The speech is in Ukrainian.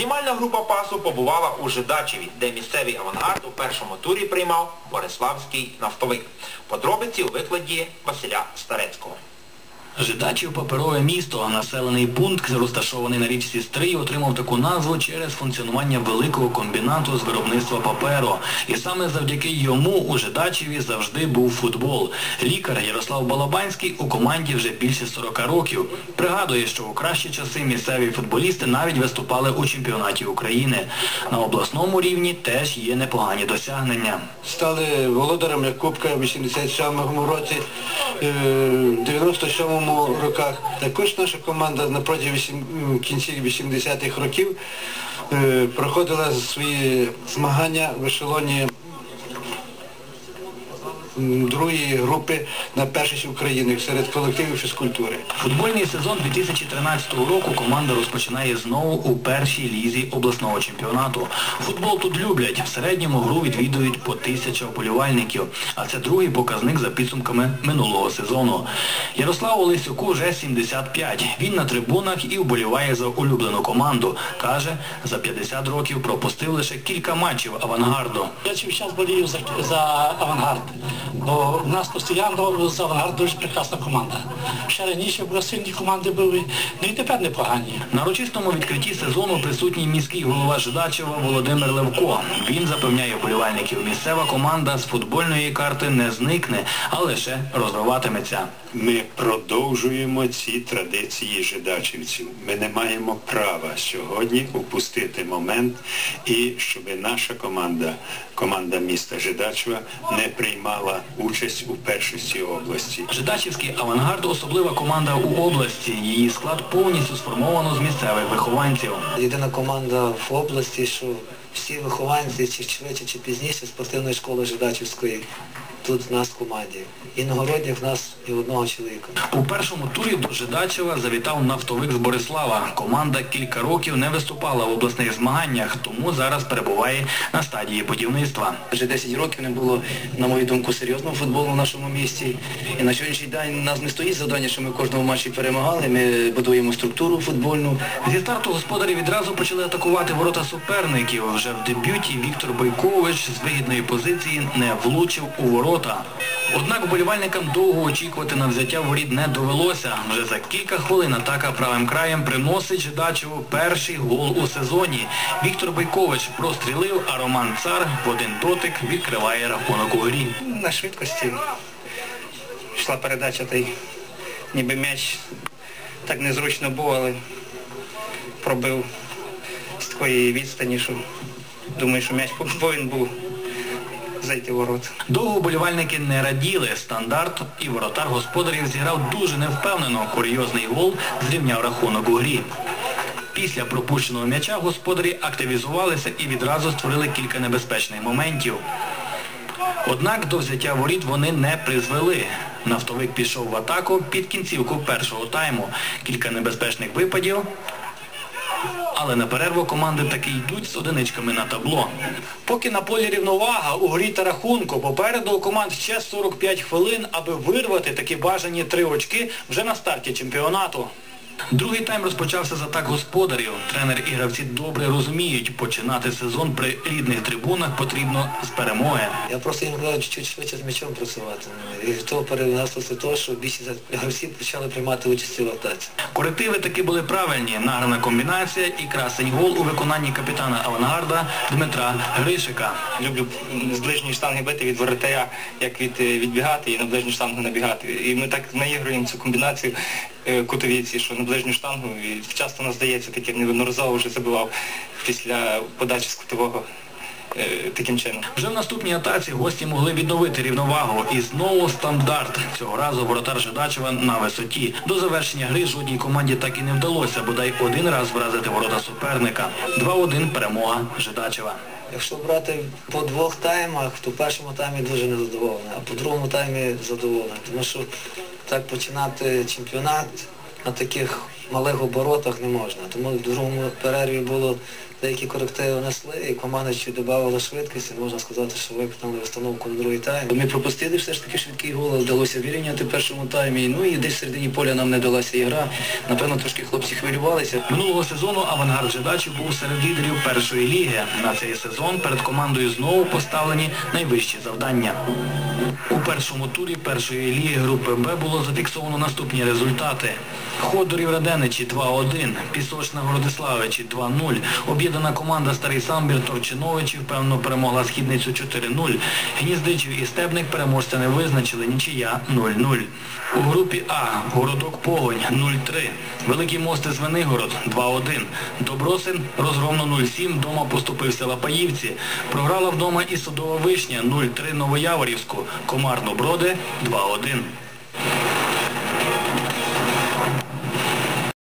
Знімальна група пасу побувала у Жидачеві, де місцевий авангард у першому турі приймав Бориславський нафтовик. Подробиці у викладі Василя Старецького. Жидачів паперове місто, населений пункт, розташований на річці Стрий, отримав таку назву через функціонування великого комбінату з виробництва паперу. І саме завдяки йому у Жидачеві завжди був футбол. Лікар Ярослав Балабанський у команді вже більше 40 років. Пригадує, що у кращі часи місцеві футболісти навіть виступали у чемпіонаті України. На обласному рівні теж є непогані досягнення. Стали володарами Кубка в 87-му році, е, в 97-му роках. Також наша команда на протязі вісім- кінці 80-х років е, проходила свої змагання в ешелоні другої групи на першість України серед колективів фізкультури. Футбольний сезон 2013 року команда розпочинає знову у першій лізі обласного чемпіонату. Футбол тут люблять. В середньому гру відвідують по тисяча вболівальників. А це другий показник за підсумками минулого сезону. Ярославу Лисюку вже 75. Він на трибунах і вболіває за улюблену команду. Каже, за 50 років пропустив лише кілька матчів авангарду. Я весь час болію за, за авангард, бо в нас постійно з авангард дуже прекрасна команда. Ще раніше були сильні команди були, ну і тепер непогані. На урочистому відкритті сезону присутній міський голова Жидачева Володимир Левко. Він запевняє вболівальників, місцева команда з футбольної карти не зникне, а лише розвиватиметься. Ми продовжуємо ці традиції жидачівців. Ми не маємо права сьогодні упустити момент і щоб наша команда, команда міста Жидачева, не приймала участь у першості області. Жидачівський авангард особлива команда у області. Її склад повністю сформовано з місцевих вихованців. Єдина команда в області, що всі вихованці, чи швидше, чи пізніше спортивної школи Жидачівської тут в нас в команді. Іногородніх в нас і одного чоловіка. У першому турі до Жидачева завітав нафтовик з Борислава. Команда кілька років не виступала в обласних змаганнях, тому зараз перебуває на стадії будівництва. Вже 10 років не було, на мою думку, серйозного футболу в нашому місті. І на сьогоднішній день у нас не стоїть завдання, що ми в кожному матчі перемагали. Ми будуємо структуру футбольну. Зі старту господарі відразу почали атакувати ворота суперників. Вже в дебюті Віктор Бойкович з вигідної позиції не влучив у ворота. Однак вболівальникам довго очікувати на взяття воріт не довелося. Вже за кілька хвилин атака правим краєм приносить Жидачеву перший гол у сезоні. Віктор Бойкович прострілив, а Роман Цар в один дотик відкриває рахунок у грі. На швидкості йшла передача, та й ніби м'яч так незручно був, але пробив з такої відстані, що думаю, що м'яч повинен був зайти в ворота. Довго вболівальники не раділи. Стандарт і воротар господарів зіграв дуже невпевнено. Курйозний гол зрівняв рахунок у грі. Після пропущеного м'яча господарі активізувалися і відразу створили кілька небезпечних моментів. Однак до взяття воріт вони не призвели. Нафтовик пішов в атаку під кінцівку першого тайму. Кілька небезпечних випадів, але на перерву команди таки йдуть з одиничками на табло. Поки на полі рівновага у грі та рахунку, попереду у команд ще 45 хвилин, аби вирвати такі бажані три очки вже на старті чемпіонату. Другий тайм розпочався з атак господарів. Тренер і гравці добре розуміють, починати сезон при рідних трибунах потрібно з перемоги. Я просто їм казав чуть швидше з м'ячом працювати. І того перенесло це того, що більшість гравців почали приймати участь у атаці. Корективи таки були правильні. Награна комбінація і красень гол у виконанні капітана авангарда Дмитра Гришика. Люблю з ближньої штанги бити від воротаря, як від е, відбігати і на ближню штангу набігати. І ми так наігруємо цю комбінацію е, кутовіці, що на ближню штангу і часто нас здається таке неодноразово вже забивав після подачі з кутового е, таким чином. Вже в наступній атаці гості могли відновити рівновагу. І знову стандарт. Цього разу воротар Жидачева на висоті. До завершення гри жодній команді так і не вдалося, бодай один раз вразити ворота суперника. 2-1 перемога Жидачева. Якщо брати по двох таймах, то в першому таймі дуже незадоволений, а по другому таймі задоволений. Тому що так починати чемпіонат на таких малих оборотах не можна. Тому в другому перерві було деякі корективи внесли, і команда чуть додавала швидкості, можна сказати, що виконали установку на другий тайм. Ми пропустили все ж таки швидкий гол, вдалося вирівняти першому таймі. Ну і десь в середині поля нам не далася ігра. Напевно, трошки хлопці хвилювалися. Минулого сезону авангард Жидачів був серед лідерів першої ліги. На цей сезон перед командою знову поставлені найвищі завдання. У першому турі першої ліги групи Б було зафіксовано наступні результати. Ходорів Раденичі 2-1, Пісочна Городиславичі 2-0, об'єднана команда Старий Самбір Торчиновичі впевнено перемогла Східницю 4-0. Гніздичів і Стебник переможця не визначили, нічия 0-0. У групі А Городок Погонь 0-3, Великий мост і Звенигород 2-1, Добросин розгромно 0-7, дома поступився Лапаївці, програла вдома і Садова Вишня 0-3 Новояворівську, Комарно Броди 2-1.